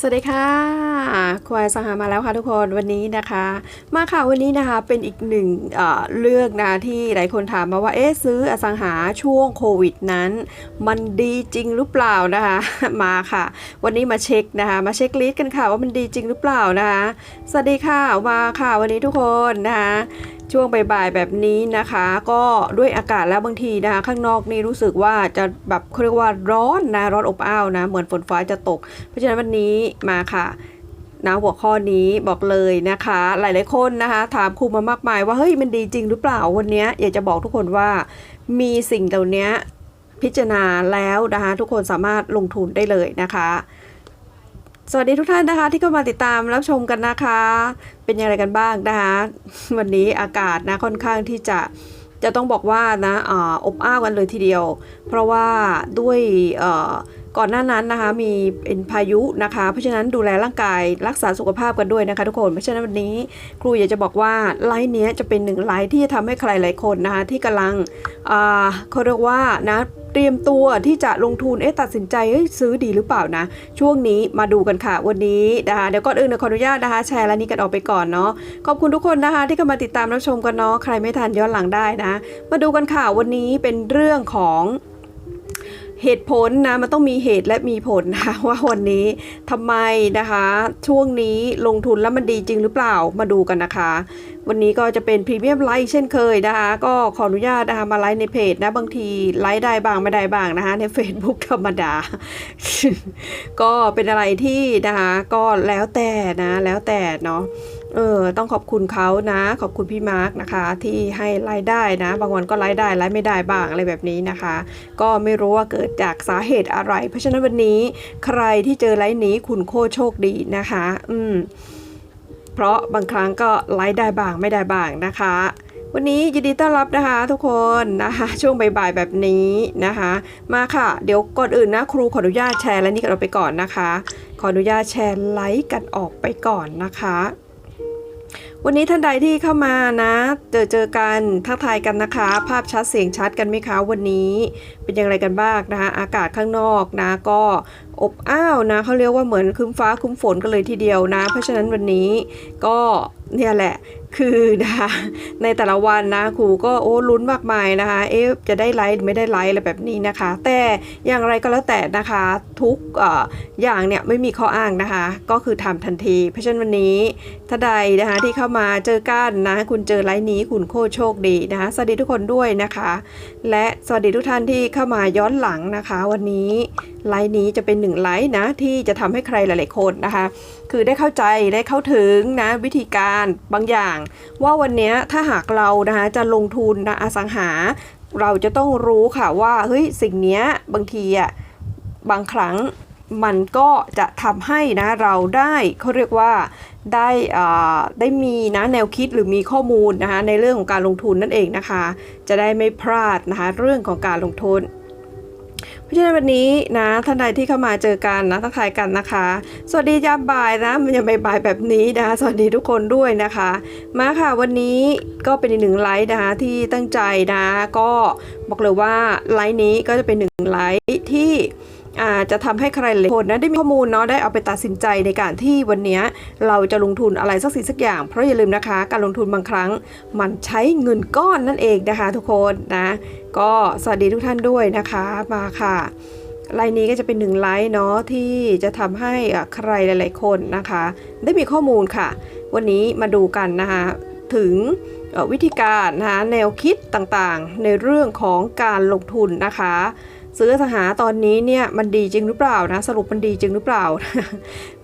สวัสดีค่ะควายสังหามาแล้วค่ะทุกคนวันนี้นะคะ มาค่ะวันนี้นะคะเป็นอีกหนึ่งเเรื่องนะที่หลายคนถามมาว่าเอ๊ะซื้ออสังหาช่วงโควิดนั้น มันดีจริงหรือเปล่านะคะมาค่ะ วันนี้มาเช็คนะคะมาเช็คลิสต์กันค่ะว่ามันดีจริงหรือเปล่านะคะสวัสดีค่ะมาค่ะวันนี้ทุกคนนะคะ ช่วงบ่ายๆแบบนี้นะคะ ก็ด้วยอากาศแล้วบางทีนะคะข้างนอกนี่รู้สึกว่าจะแบบเขาเรียกว่าร้อนนะร้อนอบอ้าวนะ เหมือนฝนฟ้าจะตก เพราะฉะนั้นวันนี้มาค่ะนะหัวข้อนี้บอกเลยนะคะ หลายๆคนนะคะ ถามครูมามากมายว่าเฮ้ยมันดีจริงหรือเปล่าวันนี้อยากจะบอกทุกคนว่ามีสิ่งเหล่านี้พิจารณาแล้วนะคะทุกคนสามารถลงทุนได้เลยนะคะ สวัสดีทุกท่านนะคะที่เข้ามาติดตามรับชมกันนะคะ เป็นอย่างไรกันบ้างนะคะวันนี้อากาศนะค่อนข้างที่จะจะต้องบอกว่านะอาอบอ้าวกันเลยทีเดียว เพราะว่าด้วยก่อนหน้านั้นนะคะมีเป็นพายุนะคะ เพราะฉะนั้นดูแลร่างกายรักษาสุขภาพกันด้วยนะคะทุกคน เพราะฉะนั้นวันนี้ครูอยากจะบอกว่าไลฟ์เนี้ยจะเป็นหนึ่งไลฟ์ที่จะทำให้ใครหลายคนนะคะที่กำลังอ่าเขาเรียกว่านะ เตรียมตัวที่จะลงทุนเอ๊ะตัดสินใจเอ้ยซื้อดีหรือเปล่านะ ช่วงนี้มาดูกันค่ะวันนี้นะคะเดี๋ยวก่อนอื่นเดี๋ยวขออนุญาตนะคะ แชร์และนี้กันออกไปก่อนเนาะขอบคุณทุกคนนะคะ ที่เข้ามาติดตามรับชมกันเนาะใครไม่ทันย้อนหลังได้นะ มาดูกันค่ะวันนี้เป็นเรื่องของ เหตุผลนะมันต้องมีเหตุและมีผลนะคะว่าวันนี้ทำไมนะคะ ช่วงนี้ลงทุนแล้วมันดีจริงหรือเปล่ามาดูกันนะคะ วันนี้ก็จะเป็นพรีเมียมไลฟ์เช่นเคยนะคะ ก็ขออนุญาตนะคะมาไลฟ์ในเพจนะบางทีไลฟ์ได้บ้างไม่ได้บ้างนะคะ ใน Facebook ธรรมดา ก็เป็นอะไรที่นะคะก็แล้วแต่นะแล้วแต่เนาะ เออต้องขอบคุณเขานะ ขอบคุณพี่มาร์กนะคะ ที่ให้ไลฟ์ได้นะ บางวันก็ไลฟ์ได้ไลฟ์ไม่ได้บ้างอะไรแบบนี้นะคะ ก็ไม่รู้ว่าเกิดจากสาเหตุอะไร เพราะฉะนั้นวันนี้ใครที่เจอไลฟ์นี้คุณโคโชคดีนะคะ อืมเพราะบางครั้งก็ไลฟ์ได้บ้างไม่ได้บ้างนะคะ วันนี้ยินดีต้อนรับนะคะทุกคนนะคะช่วงบ่ายๆแบบนี้นะคะ มาค่ะ เดี๋ยวก่อนอื่นนะครูขออนุญาตแชร์และนี่กันออกไปก่อนนะคะ ขออนุญาตแชร์ไลฟ์กันออกไปก่อนนะคะ วันนี้ท่านใดที่เข้ามานะ เจอเจอกันทักทายกันนะคะ ภาพชัดเสียงชัดกันไหมคะวันนี้ เป็นอย่างไรกันบ้างนะคะ อากาศข้างนอกนะ ก็อบอ้าวนะเขาเรียกว่าเหมือนคึ้มฟ้าคึ้มฝนกันเลยทีเดียวนะ เพราะฉะนั้นวันนี้ก็เนี่ยแหละ คือนะคะในแต่ละวันนะครูก็โอ้ลุ้นมากมายนะคะเอ๊ะจะได้ไลฟ์หรือไม่ได้ไลฟ์อะไรแบบนี้นะคะ แต่อย่างไรก็แล้วแต่นะคะทุกออย่างเนี่ยไม่มีข้ออ้างนะคะ ก็คือทำทันที เพราะฉะนั้นวันนี้ถ้าใดนะคะที่เข้ามาเจอกันนะคุณเจอไลฟ์นี้คุณโคโชคดีนะคะสวัสดีทุกคนด้วยนะคะ และสวัสดีทุกท่านที่เข้ามาย้อนหลังนะคะ วันนี้ไลฟ์นี้จะเป็นหนึ่งไลฟ์นะที่จะทำให้ใครหลาย ๆ คนนะคะ คือได้เข้าใจได้เข้าถึงนะวิธีการบางอย่าง ว่าวันนี้ถ้าหากเรานะคะจะลงทุนนะอสังหา เราจะต้องรู้ค่ะว่าเฮ้ยสิ่งเนี้ยบางทีอะบางครั้งมันก็จะทำให้นะเราได้เขาเรียกว่าได้อ่าได้มีนะแนวคิดหรือมีข้อมูลนะคะในเรื่องของการลงทุนนั่นเองนะคะ จะได้ไม่พลาดนะคะเรื่องของการลงทุน เพราะฉะนั้นวันนี้นะท่านใดที่เข้ามาเจอกันนะทักทายกันนะคะ สวัสดียามบ่ายนะมันยังบ่ายแบบนี้นะสวัสดีทุกคนด้วยนะคะ มาค่ะวันนี้ก็เป็นอีกหนึ่งไลฟ์นะคะที่ตั้งใจนะ ก็บอกเลยว่าไลฟ์นี้ก็จะเป็นหนึ่งไลฟ์ที่ จจะทำให้ใครหลายคนนะได้มีข้อมูลเนาะได้เอาไปตัดสินใจในการที่วันนี้เราจะลงทุนอะไรสักสิ่งสักอย่าง เพราะอย่าลืมนะคะ การลงทุนบางครั้งมันใช้เงินก้อนนั่นเองนะคะ ทุกคนนะก็สวัสดีทุกท่านด้วยนะคะมาค่ะไลน์นี้ก็จะเป็นหนึ่งไลน์เนาะที่จะทำให้ใครหลาย ๆ คนนะคะ ได้มีข้อมูลค่ะ วันนี้มาดูกันนะคะถึงวิธีการนะคะแนวคิดต่างๆ ในเรื่องของการลงทุนนะคะ ซื้อสังหาตอนนี้เนี่ยมันดีจริงหรือเปล่านะ สรุปมันดีจริงหรือเปล่า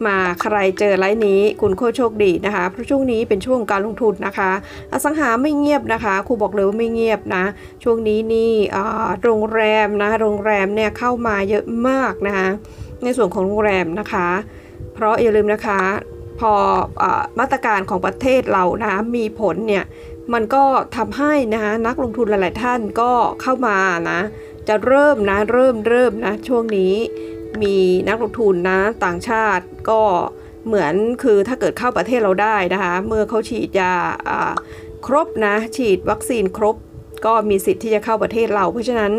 มาใครเจอไลน์นี้คุณโคโชคดีนะคะเพราะช่วงนี้เป็นช่วงการลงทุนนะคะ อสังหาไม่เงียบนะคะครูบอกเลยว่าไม่เงียบนะ ช่วงนี้นี่โรงแรมนะโรงแรมเนี่ยเข้ามาเยอะมากนะคะในส่วนของโรงแรมนะคะ เพราะอย่าลืมนะคะพออมาตรการของประเทศเรานะมีผลเนี่ยมันก็ทำให้นะคะนักลงทุนหลาย ๆ ท่านก็เข้ามานะ จะเริ่มนะเริ่มเริ่มนะช่วงนี้มีนักลงทุนนะต่างชาติก็เหมือนคือถ้าเกิดเข้าประเทศเราได้นะคะ เมื่อเขาฉีดยาครบนะฉีดวัคซีนครบก็มีสิทธิ์ที่จะเข้าประเทศเรา เพราะฉะนั้น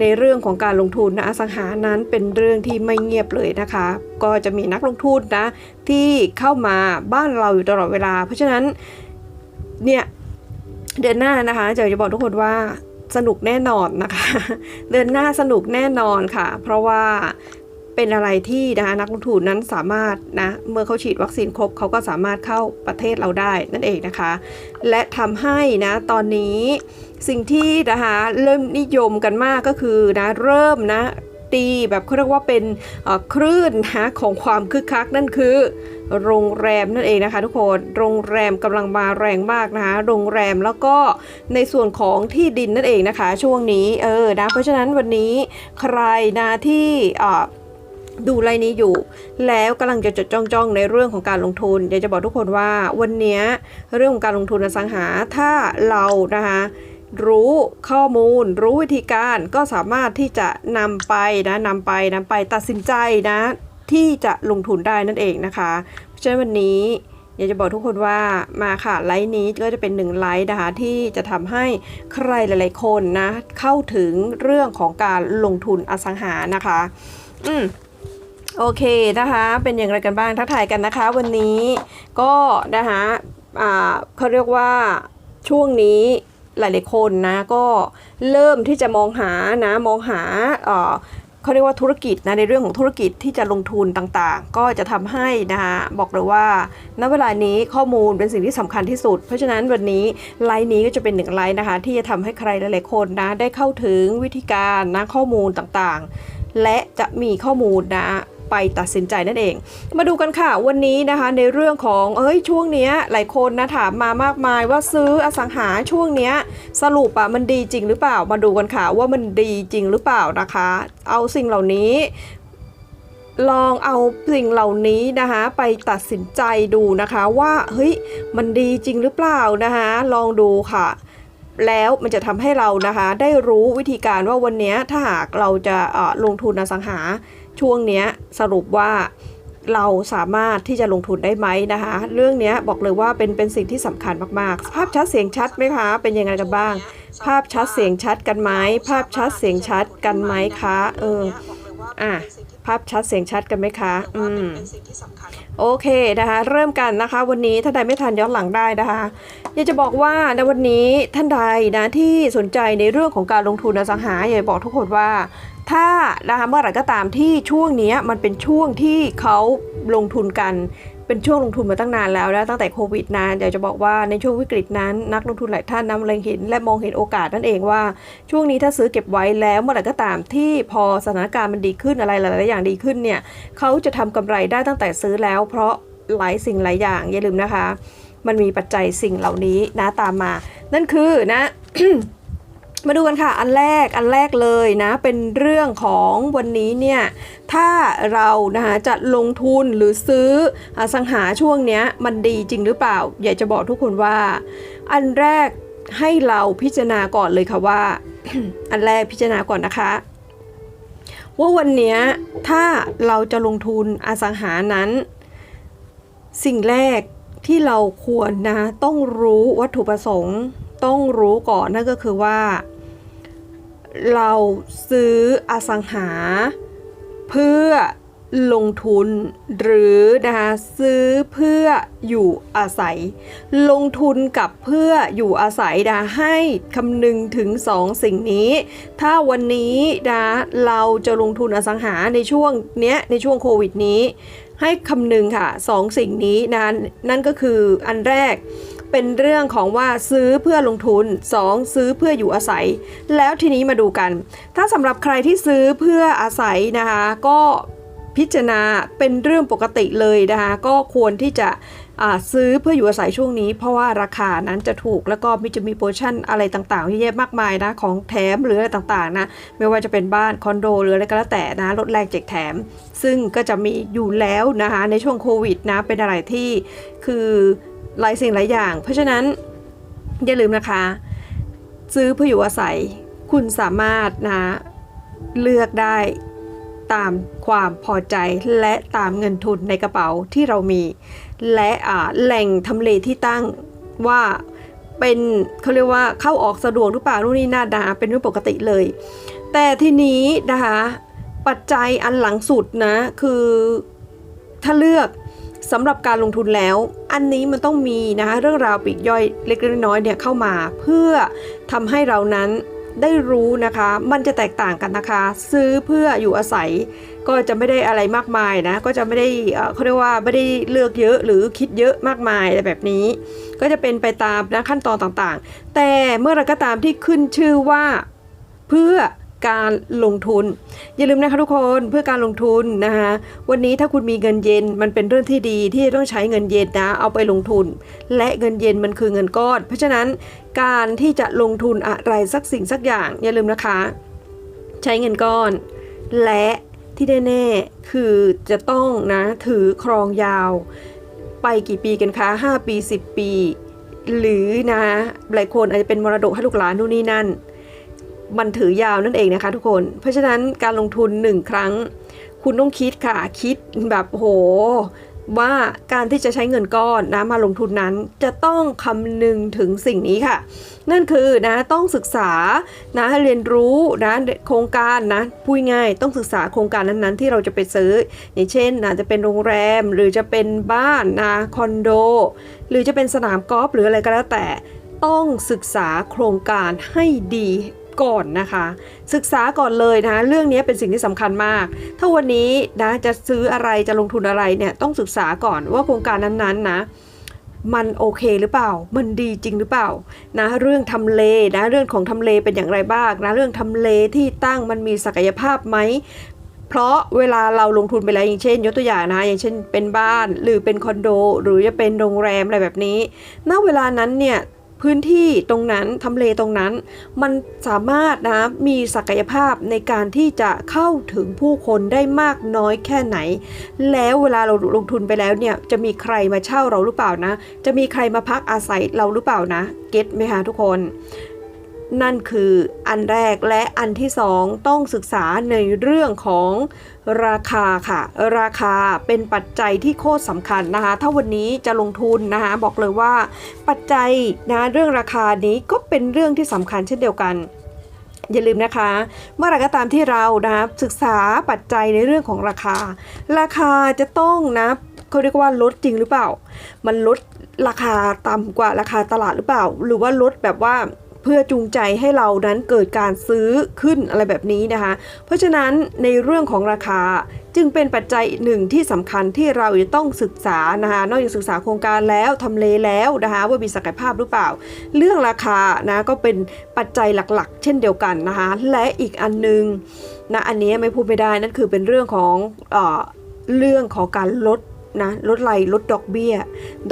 ในเรื่องของการลงทุนนะอสังหานั้นเป็นเรื่องที่ไม่เงียบเลยนะคะ ก็จะมีนักลงทุนนะที่เข้ามาบ้านเราอยู่ตลอดเวลา เพราะฉะนั้นเนี่ยเดือนหน้านะคะจะจะบอกทุกคนว่า สนุกแน่นอนนะคะ เดือนหน้าสนุกแน่นอนค่ะ เพราะว่าเป็นอะไรที่นะคะนักลงทุนนั้นสามารถนะเมื่อเขาฉีดวัคซีนครบเขาก็สามารถเข้าประเทศเราได้นั่นเองนะคะ และทำให้นะตอนนี้สิ่งที่นะคะเริ่มนิยมกันมากก็คือนะเริ่มนะ ตีแบบเขาเรียกว่าเป็นคลื่นนะของความคึกคักนั่นคือ โรงแรมนั่นเองนะคะทุกคนโรงแรมกำลังมาแรงมากนะคะโรงแรมแล้วก็ในส่วนของที่ดินนั่นเองนะคะ ช่วงนี้เออนะเพราะฉะนั้นวันนี้ใครนะที่ดูไลน์นี้อยู่ แล้วกำลังจะจดจ้องจ้องในเรื่องของการลงทุนอยากจะบอกทุกคนว่าวันนี้เรื่องของการลงทุนอสังหาถ้าเรานะคะ รู้ข้อมูล รู้วิธีการก็สามารถที่จะนำไปนะนำไปนำไปตัดสินใจนะ ที่จะลงทุนได้นั่นเองนะคะ เพราะฉะนั้นวันนี้อยากจะบอกทุกคนว่ามาค่ะไลฟ์นี้ก็จะเป็นหนึ่งไลฟ์นะคะที่จะทำให้ใครหลาย ๆ คนนะ เข้าถึงเรื่องของการลงทุนอสังหานะคะ อืมโอเคนะคะ เป็นอย่างไรกันบ้างทักทายกันนะคะ วันนี้ก็นะคะอ่าเขาเรียกว่าช่วงนี้ หลายๆคนนะก็เริ่มที่จะมองหานะมองหาเขาเรียกว่าธุรกิจนะในเรื่องของธุรกิจที่จะลงทุนต่างๆ ก็จะทำให้นะคะบอกเลยว่าณเวลานี้ข้อมูลเป็นสิ่งที่สำคัญที่สุด เพราะฉะนั้นวันนี้ไลน์นี้ก็จะเป็นหนึ่งไลน์นะคะ ที่จะทำให้ใครหลายๆคนนะได้เข้าถึงวิธีการนะข้อมูลต่างๆ และจะมีข้อมูลนะ ไปตัดสินใจนั่นเอง มาดูกันค่ะวันนี้นะคะในเรื่องของเอ้ยช่วงเนี้ยหลายคนนะถามมามากมายว่าซื้ออสังหาช่วงเนี้ยสรุปอะมันดีจริงหรือเปล่า มาดูกันค่ะว่ามันดีจริงหรือเปล่านะคะ เอาสิ่งเหล่านี้ลองเอาสิ่งเหล่านี้นะคะไปตัดสินใจดูนะคะว่าเฮ้ยมันดีจริงหรือเปล่านะคะลองดูค่ะ แล้วมันจะทำให้เรานะคะได้รู้วิธีการว่าวันนี้ถ้าหากเราจะลงทุนอสังหา ช่วงเนี้ยสรุปว่าเราสามารถที่จะลงทุนได้ไหมนะคะ เรื่องเนี้ยบอกเลยว่าเป็นเป็นสิ่งที่สำคัญมากๆ ภาพชัดเสียงชัดไหมคะ เป็นยังไงกันบ้าง ภาพชัดเสียงชัดกันไหมภาพชัดเสียงชัดกันไหมคะเอออะภาพชัดเสียงชัดกันไหมคะ อืม โอเคนะคะ เริ่มกันนะคะ วันนี้ถ้าใดไม่ทันย้อนหลังได้นะคะอยากจะบอกว่าในวันนี้ท่านใดนะที่สนใจในเรื่องของการลงทุนอสังหาอยากจะบอกทุกคนว่า ถ้านะคะเมื่อไหร่ก็ตามที่ช่วงนี้มันเป็นช่วงที่เขาลงทุนกันเป็นช่วงลงทุนมาตั้งนานแล้วนะตั้งแต่โควิดนานอยากจะบอกว่าในช่วงวิกฤตนั้น นักลงทุนหลายท่านนำเล็งเห็น และมองเห็นโอกาสนั่นเองว่า ช่วงนี้ถ้าซื้อเก็บไว้แล้วเมื่อไหร่ก็ตามที่พอสถานการณ์มันดีขึ้นอะไรหลายๆอย่างดีขึ้นเนี่ยเขาจะทำกำไรได้ตั้งแต่ซื้อแล้ว เพราะหลายสิ่งหลายอย่างอย่าลืมนะคะ มันมีปัจจัยสิ่งเหล่านี้นะตามมา นั่นคือนะ มาดูกันค่ะ อันแรกอันแรกเลยนะ เป็นเรื่องของวันนี้เนี่ยถ้าเรานะคะจะลงทุนหรือซื้ออสังหาช่วงเนี้ยมันดีจริงหรือเปล่า อยากจะบอกทุกคนว่า อันแรกให้เราพิจารณาก่อนเลยค่ะว่า อันแรกพิจารณาก่อนนะคะ ว่าวันเนี้ยถ้าเราจะลงทุนอสังหานั้น สิ่งแรกที่เราควรนะต้องรู้วัตถุประสงค์ต้องรู้ก่อนนั่นก็คือว่า เราซื้ออสังหา เพื่อลงทุนหรือนะคะซื้อเพื่ออยู่อาศัย ลงทุนกับเพื่ออยู่อาศัยนะให้คำนึงถึงสองสิ่งนี้ ถ้าวันนี้นะเราจะลงทุนอสังหาในช่วงเนี้ยในช่วงโควิดนี้ ให้คำนึงค่ะสองสิ่งนี้นะนั่นก็คืออันแรก เป็นเรื่องของว่าซื้อเพื่อลงทุน 2. ซื้อเพื่ออยู่อาศัย แล้วทีนี้มาดูกัน ถ้าสำหรับใครที่ซื้อเพื่ออาศัยนะคะก็พิจารณาเป็นเรื่องปกติเลยนะคะก็ควรที่จะซื้อเพื่ออยู่อาศัยช่วงนี้ เพราะว่าราคานั้นจะถูกแล้วก็มีจะมีโปรโมชั่นอะไรต่างๆเยอะมากมายนะของแถมหรืออะไรต่างๆนะไม่ว่าจะเป็นบ้านคอนโดหรืออะไรก็แล้วแต่นะลดแรงแจกแถม ซึ่งก็จะมีอยู่แล้วนะคะในช่วงโควิดนะเป็นอะไรที่คือ หลายสิ่งหลายอย่าง เพราะฉะนั้นอย่าลืมนะคะ ซื้อเพื่ออยู่อาศัย คุณสามารถนะเลือกได้ตามความพอใจและตามเงินทุนในกระเป๋าที่เรามี และแหล่งทำเลที่ตั้งว่าเป็นเขาเรียกว่าเข้าออกสะดวกหรือเปล่านู่นนี่นั่นนะคะเป็นเรื่องปกติเลย แต่ทีนี้นะคะปัจจัยอันหลังสุดนะคือถ้าเลือก สำหรับการลงทุนแล้ว อันนี้มันต้องมีนะคะเรื่องราวปีกย่อยเล็กๆน้อยๆเนี่ยเข้ามา เพื่อทำให้เรานั้นได้รู้นะคะ มันจะแตกต่างกันนะคะ ซื้อเพื่ออยู่อาศัย ก็จะไม่ได้อะไรมากมายนะ ก็จะไม่ได้เขาเรียกว่าไม่ได้เลือกเยอะหรือคิดเยอะมากมายอะไรแบบนี้ ก็จะเป็นไปตามนะขั้นตอนต่างๆ แต่เมื่อไรก็ตามที่ขึ้นชื่อว่าเพื่อ การลงทุน อย่าลืมนะคะทุกคนเพื่อการลงทุนนะคะวันนี้ถ้าคุณมีเงินเย็นมันเป็นเรื่องที่ดีที่จะต้องใช้เงินเย็นนะเอาไปลงทุน และเงินเย็นมันคือเงินก้อน เพราะฉะนั้นการที่จะลงทุนอะไรสักสิ่งสักอย่าง อย่าลืมนะคะ ใช้เงินก้อน และที่แน่ๆคือจะต้องนะถือครองยาว ไปกี่ปีกันคะ 5 ปี 10 ปี หรือนะหลายคนอาจจะเป็นมรดกให้ลูกหลานนู่นนี่นั่น มันถือยาวนั่นเองนะคะทุกคน เพราะฉะนั้นการลงทุนหนึ่งครั้ง คุณต้องคิดค่ะคิดแบบโหว่าการที่จะใช้เงินก้อนนะมาลงทุนนั้นจะต้องคำนึงถึงสิ่งนี้ค่ะ นั่นคือนะต้องศึกษานะเรียนรู้นะโครงการนะพูดง่ายต้องศึกษาโครงการนั้นๆ ที่เราจะไปซื้อ อย่างเช่นนะจะเป็นโรงแรมหรือจะเป็นบ้านนะคอนโด หรือจะเป็นสนามกอล์ฟหรืออะไรก็แล้วแต่ต้องศึกษาโครงการให้ดี ก่อนนะคะ ศึกษาก่อนเลยนะเรื่องนี้เป็นสิ่งที่สำคัญมาก ถ้าวันนี้นะจะซื้ออะไรจะลงทุนอะไรเนี่ยต้องศึกษาก่อนว่าโครงการนั้นๆนะมันโอเคหรือเปล่า มันดีจริงหรือเปล่า นะ เรื่องทำเลนะ เรื่องของทำเลเป็นอย่างไรบ้างนะ เรื่องทำเลที่ตั้งมันมีศักยภาพไหม เพราะเวลาเราลงทุนไปแล้วอย่างเช่น ยกตัวอย่างนะ อย่างเช่นเป็นบ้านหรือเป็นคอนโด หรือจะเป็นโรงแรมอะไรแบบนี้ ณ เวลานั้นเนี่ย พื้นที่ตรงนั้นทำเลตรงนั้น มันสามารถนะมีศักยภาพในการที่จะเข้าถึงผู้คนได้มากน้อยแค่ไหน แล้วเวลาเราลงทุนไปแล้วเนี่ยจะมีใครมาเช่าเราหรือเปล่านะ จะมีใครมาพักอาศัยเราหรือเปล่านะ เก็ตไหมคะทุกคน นั่นคืออันแรกและอันที่สองต้องศึกษาในเรื่องของราคาค่ะ ราคาเป็นปัจจัยที่โคตรสำคัญนะคะ ถ้าวันนี้จะลงทุนนะคะบอกเลยว่า ปัจจัยนะเรื่องราคานี้ก็เป็นเรื่องที่สำคัญเช่นเดียวกันอย่าลืมนะคะ เมื่อไรก็ตามที่เรานะศึกษาปัจจัยในเรื่องของราคา ราคาจะต้องนะเขาเรียกว่าลดจริงหรือเปล่า มันลดราคาต่ำกว่าราคาตลาดหรือเปล่า หรือว่าลดแบบว่า พื่อจูงใจให้เรานั้นเกิดการซื้อขึ้นอะไรแบบนี้นะคะ เพราะฉะนั้นในเรื่องของราคาจึงเป็นปัจจัยหนึ่งที่สำคัญที่เราจะต้องศึกษานะคะนอกจากศึกษาโครงการแล้วทำเลแล้วนะคะว่ามีศักยภาพหรือเปล่า เรื่องราคานะก็เป็นปัจจัยหลักๆ เช่นเดียวกันนะคะและอีกอันนึงนะอันนี้ไม่พูดไม่ได้นั่นคือเป็นเรื่องของเออเรื่องของการลด นะลดไรลดดอกเบี้ย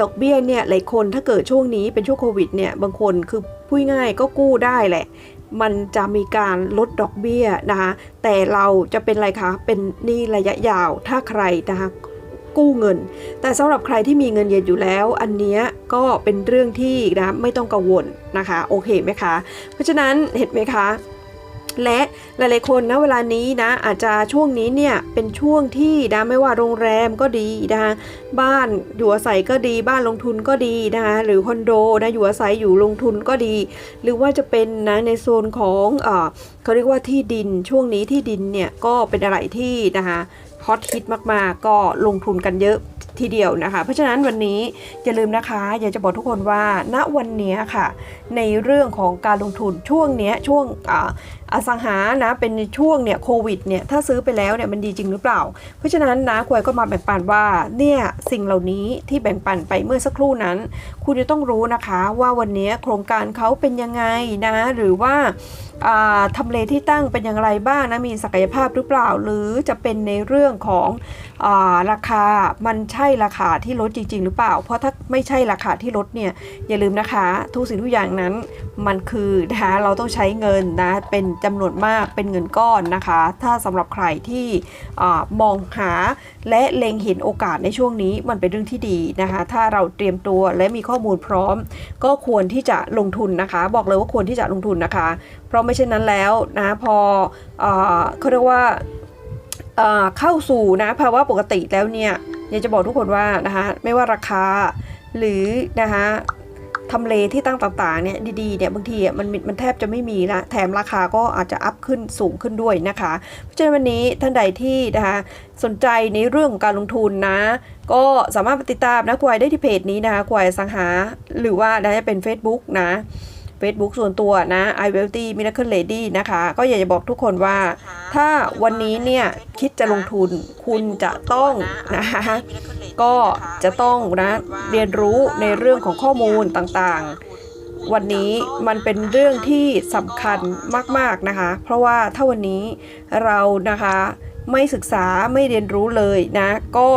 ดอกเบี้ยเนี่ยหลายคนถ้าเกิดช่วงนี้เป็นช่วงโควิดเนี่ยบางคนคือพูดง่ายก็กู้ได้แหละ มันจะมีการลดดอกเบี้ยนะคะแต่เราจะเป็นอะไรคะเป็นหนี้ระยะยาวถ้าใครนะคะกู้เงิน แต่สำหรับใครที่มีเงินเย็นอยู่แล้ว อันเนี้ยก็เป็นเรื่องที่นะไม่ต้องกังวลนะคะ โอเคไหมคะ เพราะฉะนั้นเห็นไหมคะ และหลายๆคนนะเวลานี้นะอาจจะช่วงนี้เนี่ยเป็นช่วงที่นะไม่ว่าโรงแรมก็ดีนะคะบ้านอยู่อาศัยก็ดีบ้านลงทุนก็ดีนะคะหรือคอนโดนะอยู่อาศัยอยู่ลงทุนก็ดี หรือว่าจะเป็นนะในโซนของเออเขาเรียกว่าที่ดินช่วงนี้ที่ดินเนี่ยก็เป็นอะไรที่นะคะฮอตฮิตมากๆ ก็ลงทุนกันเยอะ ทีเดียวนะคะ เพราะฉะนั้นวันนี้อย่าลืมนะคะอยากจะบอกทุกคนว่าณวันนี้ค่ะ ในเรื่องของการลงทุนช่วงนี้ช่วงออสังหานะเป็นช่วงเนี่ยโควิดเนี่ยถ้าซื้อไปแล้วเนี่ยมันดีจริงหรือเปล่า เพราะฉะนั้นนะควยก็มาแบ่งปันว่าเนี่ยสิ่งเหล่านี้ที่แบ่งปันไปเมื่อสักครู่นั้น คุณจะต้องรู้นะคะว่าวันนี้โครงการเขาเป็นยังไงนะหรือว่าทำเลที่ตั้งเป็นอย่างไรบ้างนะมีศักยภาพหรือเปล่า หรือจะเป็นในเรื่องของอราคามันใช่ช่ราคาที่ลดจริง ๆ หรือเปล่า เพราะถ้าไม่ใช่ราคาที่ลดเนี่ยอย่าลืมนะคะทุกสิ่งทุกอย่างนั้นมันคือนะคะเราต้องใช้เงินนะเป็นจำนวนมากเป็นเงินก้อนนะคะ ถ้าสำหรับใครที่อมองหาและเล็งเห็นโอกาสในช่วงนี้มันเป็นเรื่องที่ดีนะคะ ถ้าเราเตรียมตัวและมีข้อมูลพร้อม ก็ควรที่จะลงทุนนะคะ บอกเลยว่าควรที่จะลงทุนนะคะ เพราะไม่เช่นนั้นแล้วนะพอเอเขาเรียกว่าเข้าสู่นะภาวะปกติแล้วเนี่ย อยากจะบอกทุกคนว่านะคะไม่ว่าราคาหรือนะคะทำเลที่ตั้งต่างๆเนี่ยดีๆเนี่ยบางทีอะมันมันแทบจะไม่มีละแถมราคาก็อาจจะอัพขึ้นสูงขึ้นด้วยนะคะ เพราะฉะนั้นวันนี้ท่านใดที่นะคะสนใจในเรื่องของการลงทุนนะ ก็สามารถติดตามนะควายได้ที่เพจนี้นะคะควายสังหา หรือว่านะจะเป็น Facebook นะ Facebook ส่วนตัวนะ i w e l t y Miracle Lady นะคะ ก็อยากจะบอกทุกคนว่า ถ้าวันนี้เนี่ยคิดจะลงทุนคุณจะต้องนะคะก็จะต้องนะเรียนรู้ในเรื่องของข้อมูลต่างๆ วันนี้มันเป็นเรื่องที่สำคัญมากๆนะคะ เพราะว่าถ้าวันนี้เรานะคะไม่ศึกษาไม่เรียนรู้เลยนะ ก็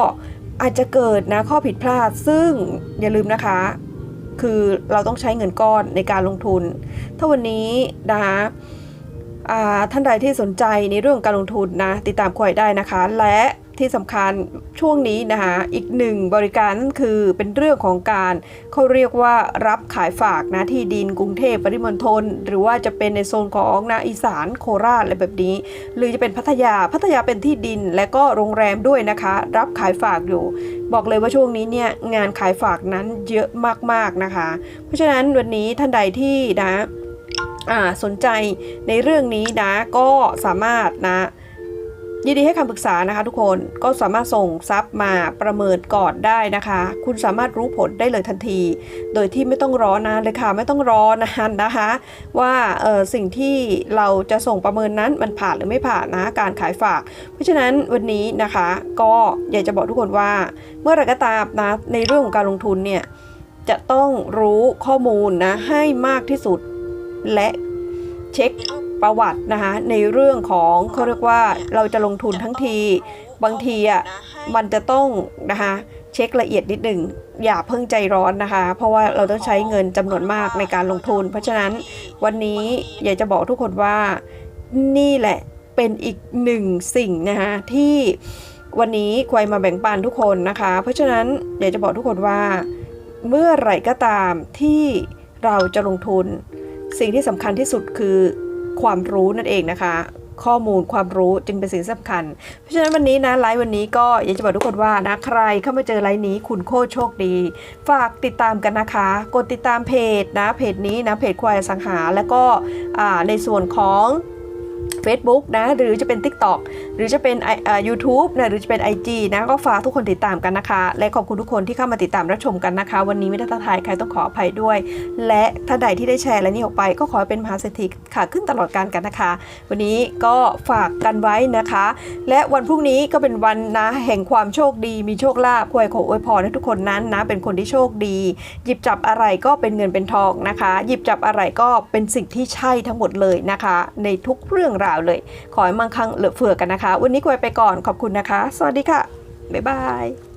อาจจะเกิดนะข้อผิดพลาดซึ่งอย่าลืมนะคะ คือเราต้องใช้เงินก้อนในการลงทุน ถ้าวันนี้นะคะอ่าท่านใดที่สนใจในเรื่องการลงทุนนะติดตามควายได้นะคะ และ ที่สำคัญช่วงนี้นะคะอีกหนึ่งบริการนั่นคือเป็นเรื่องของการเขาเรียกว่ารับขายฝากนะที่ดินกรุงเทพปริมณฑลหรือว่าจะเป็นในโซนของนะอีสานโคราชอะไรแบบนี้ หรือจะเป็นพัทยาพัทยาเป็นที่ดินและก็โรงแรมด้วยนะคะ รับขายฝากอยู่ บอกเลยว่าช่วงนี้เนี่ยงานขายฝากนั้นเยอะมากๆนะคะ เพราะฉะนั้นวันนี้ท่านใดที่นะอ่าสนใจในเรื่องนี้นะก็สามารถนะ ยินดีให้คำปรึกษานะคะทุกคนก็สามารถส่งซับมาประเมินก่อนได้นะคะ คุณสามารถรู้ผลได้เลยทันที โดยที่ไม่ต้องรอนานเลยค่ะไม่ต้องรอนานนะคะ ว่าเออสิ่งที่เราจะส่งประเมินนั้นมันผ่านหรือไม่ผ่านนะการขายฝาก เพราะฉะนั้นวันนี้นะคะก็อยากจะบอกทุกคนว่า เมื่อไรก็ตามนะในเรื่องของการลงทุนเนี่ยจะต้องรู้ข้อมูลนะให้มากที่สุดและเช็ค ประวัตินะคะในเรื่องของเขาเรียกว่าเราจะลงทุนทั้งที บางทีอะมันจะต้องนะคะเช็คละเอียดนิดหนึ่งอย่าเพิ่งใจร้อนนะคะ เพราะว่าเราต้องใช้เงินจำนวนมากในการลงทุน เพราะฉะนั้นวันนี้อยากจะบอกทุกคนว่านี่แหละเป็นอีกหนึ่งสิ่งนะคะที่วันนี้ควายมาแบ่งปันทุกคนนะคะ เพราะฉะนั้นอยากจะบอกทุกคนว่า เมื่อไหร่ก็ตามที่เราจะลงทุน สิ่งที่สำคัญที่สุดคือ ความรู้นั่นเองนะคะ ข้อมูลความรู้จึงเป็นสิ่งสำคัญ เพราะฉะนั้นวันนี้นะไลฟ์วันนี้ก็อยากจะบอกทุกคนว่านะใครเข้ามาเจอไลฟ์นี้คุณโคตรโชคดี ฝากติดตามกันนะคะ กดติดตามเพจนะเพจนี้นะเพจควายสังหา แล้วก็ในส่วนของ Facebook นะ หรือจะเป็น TikTok หรือจะเป็นยูทูบนะหรือจะเป็น IG นะก็ฝากทุกคนติดตามกันนะคะ และขอบคุณทุกคนที่เข้ามาติดตามรับชมกันนะคะ วันนี้ไม่ได้ทักทายใครต้องขออภัยด้วย และถ้าใดที่ได้แชร์และนี่ออกไป ก็ขอเป็นมหาเศรษฐีค่ะขึ้นตลอดการกันนะคะ วันนี้ก็ฝากกันไว้นะคะ และวันพรุ่งนี้ก็เป็นวันนะแห่งความโชคดีมีโชคลาภควยขออวยพรให้ทุกคนนั้นนะเป็นคนที่โชคดี หยิบจับอะไรก็เป็นเงินเป็นทองนะคะ หยิบจับอะไรก็เป็นสิ่งที่ใช่ทั้งหมดเลยนะคะ ในทุกเรื่องราวเลย ขอให้มั่งคั่งเหลือเฟือกันนะคะ วันนี้กวยไปก่อนขอบคุณนะคะ สวัสดีค่ะ บ๊ายบาย